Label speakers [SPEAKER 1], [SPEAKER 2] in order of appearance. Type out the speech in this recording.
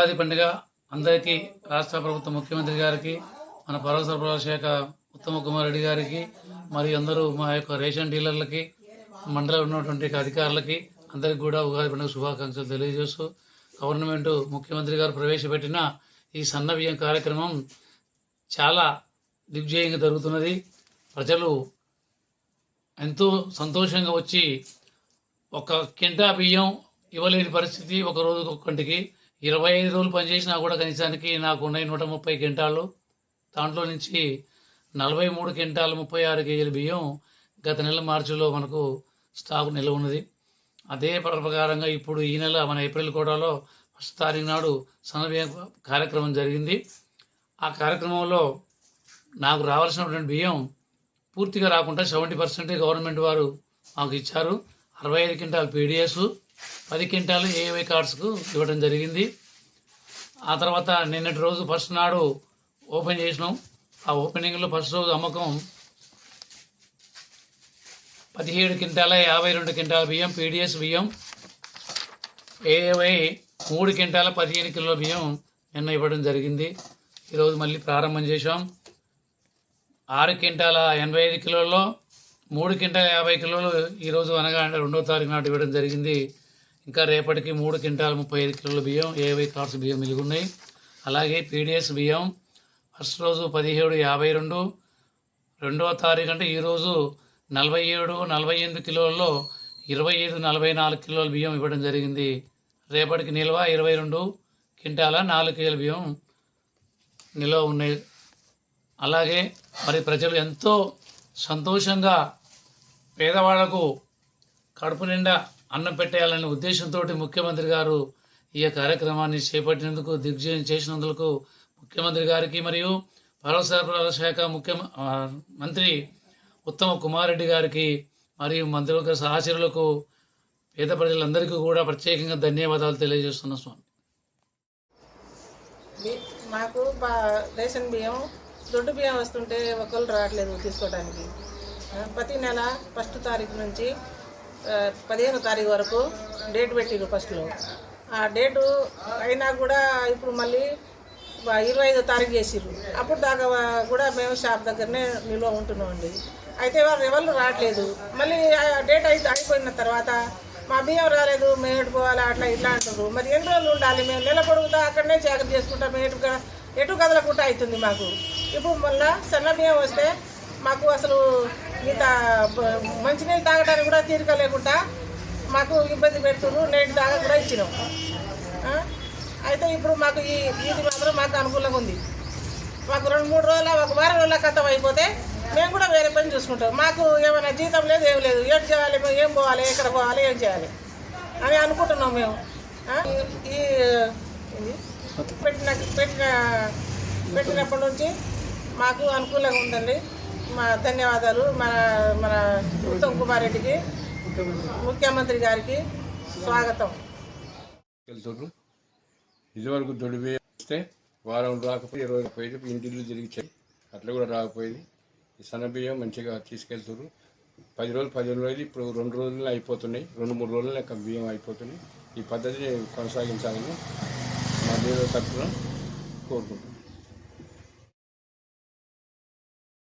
[SPEAKER 1] ఉగాది పండుగ అందరికీ రాష్ట్ర ప్రభుత్వ ముఖ్యమంత్రి గారికి మన పౌర సరఫరా శాఖ ఉత్తమ కుమార్ రెడ్డి గారికి మరియు అందరూ మా యొక్క రేషన్ డీలర్లకి మండలం ఉన్నటువంటి అధికారులకి అందరికి కూడా ఉగాది పండుగ శుభాకాంక్షలు తెలియజేస్తూ గవర్నమెంట్ ముఖ్యమంత్రి గారు ప్రవేశపెట్టిన ఈ సన్న బియ్యం కార్యక్రమం చాలా దిగ్విజయంగా జరుగుతున్నది. ప్రజలు ఎంతో సంతోషంగా వచ్చి ఒక కింటా బియ్యం ఇవ్వలేని పరిస్థితి ఒక రోజు ఒక్కంటికి ఇరవై ఐదు రోజులు పనిచేసినా కూడా కనీసానికి నాకు ఉన్నాయి నూట ముప్పై క్వింటాలు దాంట్లో నుంచి నలభై మూడు క్వింటాలు ముప్పై ఆరు కేజీల బియ్యం గత నెల మార్చిలో మనకు స్టాక్ నిల్వ ఉన్నది. అదే ప్రకారంగా ఇప్పుడు ఈ నెల మన ఏప్రిల్ కోటాలో ఫస్ట్ తారీఖు నాడు సన్నబియ్యం కార్యక్రమం జరిగింది. ఆ కార్యక్రమంలో నాకు రావాల్సినటువంటి బియ్యం పూర్తిగా రాకుండా సెవెంటీ పర్సెంట్ గవర్నమెంట్ వారు మాకు ఇచ్చారు. అరవై ఐదు క్వింటాల్ పీడిఎస్ పది క్వింటాలు ఏఏవై కార్డ్స్కు ఇవ్వడం జరిగింది. ఆ తర్వాత నిన్నటి రోజు ఫస్ట్ నాడు ఓపెన్ చేసినాం. ఆ ఓపెనింగ్లో ఫస్ట్ రోజు అమ్మకం పదిహేడు క్వింటాల యాభై రెండు క్వింటాల బియ్యం పీడిఎస్ బియ్యం ఏఏవై మూడు క్వింటాల పదిహేను కిలోల బియ్యం నిన్న ఇవ్వడం జరిగింది. ఈరోజు మళ్ళీ ప్రారంభం చేశాం. ఆరు క్వింటాల ఎనభై ఐదు కిలోల్లో మూడు క్వింటాల యాభై కిలోలు ఈరోజు అనగా రెండో తారీఖు నాటి ఇవ్వడం జరిగింది. ఇంకా రేపటికి మూడు క్వింటాల ముప్పై ఐదు కిలోల బియ్యం ఏవై కార్డ్స్ బియ్యం మిగిలి అలాగే పీడిఎస్ బియ్యం ఫస్ట్ రోజు పదిహేడు యాభై రెండు. రెండవ తారీఖు అంటే ఈరోజు నలభై ఏడు నలభై ఎనిమిది కిలోల్లో ఇరవై ఐదు నలభై నాలుగు కిలోల బియ్యం ఇవ్వడం జరిగింది. రేపటికి నిల్వ ఇరవై రెండు క్వింటాల నాలుగు కిలోల బియ్యం నిల్వ ఉన్నాయి. అలాగే మరి ప్రజలు ఎంతో సంతోషంగా పేదవాళ్ళకు కడుపు నిండా అన్నం పెట్టేయాలనే ఉద్దేశంతో ముఖ్యమంత్రి గారు ఈ కార్యక్రమాన్ని చేపట్టినందుకు దిగ్విజయం చేసినందుకు ముఖ్యమంత్రి గారికి మరియు పౌర సరఫరాల శాఖ ముఖ్య మంత్రి ఉత్తమ కుమార్ రెడ్డి గారికి మరియు మంత్రులకు సహచరులకు పేద ప్రజలందరికీ కూడా ప్రత్యేకంగా ధన్యవాదాలు తెలియజేస్తున్న స్వామి.
[SPEAKER 2] మాకు రేషన్ బియ్యం దొడ్డు బియ్యం వస్తుంటే ఒకళ్ళు రావట్లేదు తీసుకోవడానికి ప్రతి నెల ఫస్ట్ తారీఖు నుంచి పదిహేను తారీఖు వరకు డేట్ పెట్టిరు ఫస్ట్లో. ఆ డేటు అయినా కూడా ఇప్పుడు మళ్ళీ ఇరవై ఐదో తారీఖు చేసిర్రు. అప్పుడు దాకా కూడా మేము షాప్ దగ్గరనే నిల్వ ఉంటున్నామండి. అయితే వాళ్ళు ఎవరు రావట్లేదు. మళ్ళీ డేట్ అయితే అయిపోయిన తర్వాత మా బియ్యం రాలేదు మేము పోవాలా అట్లా ఇట్లా అంటారు మరి ఎన్ని రోజులు ఉండాలి? మేము నెల పొడుగుతా అక్కడనే జాగ్రత్త చేసుకుంటాం మేము ఎటు ఎటు కదలకుండా అవుతుంది మాకు. ఇప్పుడు మళ్ళా సన్న బియ్యం వస్తే మాకు అసలు ఇంత మంచినీళ్ళు తాగడానికి కూడా తీరిక లేకుండా మాకు ఇబ్బంది పెడుతున్నారు. నేటి దాకా కూడా ఇచ్చినాం. అయితే ఇప్పుడు మాకు ఈ ఇది మాత్రం మాకు అనుకూలంగా ఉంది. మాకు రెండు మూడు రోజుల ఒక వారం రోజుల కథం అయిపోతే మేము కూడా వేరే పని చూసుకుంటాం. మాకు ఏమైనా జీతం లేదు ఏం లేదు. ఏం చేయాలి మేము ఏం పోవాలి ఎక్కడ పోవాలి ఏం చేయాలి అని అనుకుంటున్నాం మేము. ఈ ఇది పెట్టిన పెట్టిన పెట్టినప్పటి నుంచి మాకు అనుకూలంగా ఉందండి. మా ధన్యవాదాలు. మన మన ఉత్తమ్ కుమార్ రెడ్డికి ముఖ్యమంత్రి గారికి స్వాగతం.
[SPEAKER 3] ఇదివరకు దొడి బియ్యం వస్తే వారం రాకపోయి ఇరవై పోయేది ఇంటిల్లు తిరిగి అట్లా కూడా రాకపోయేది. ఈ సన్న బియ్యం మంచిగా తీసుకెళ్తారు పది రోజులు పదిహేను రోజులు ఇప్పుడు రెండు రోజులు అయిపోతున్నాయి. రెండు మూడు రోజులు లెక్క బియ్యం అయిపోతున్నాయి. ఈ పద్ధతిని కొనసాగించాలని మా దేవుడు తరఫున కోరుకుంటున్నాం.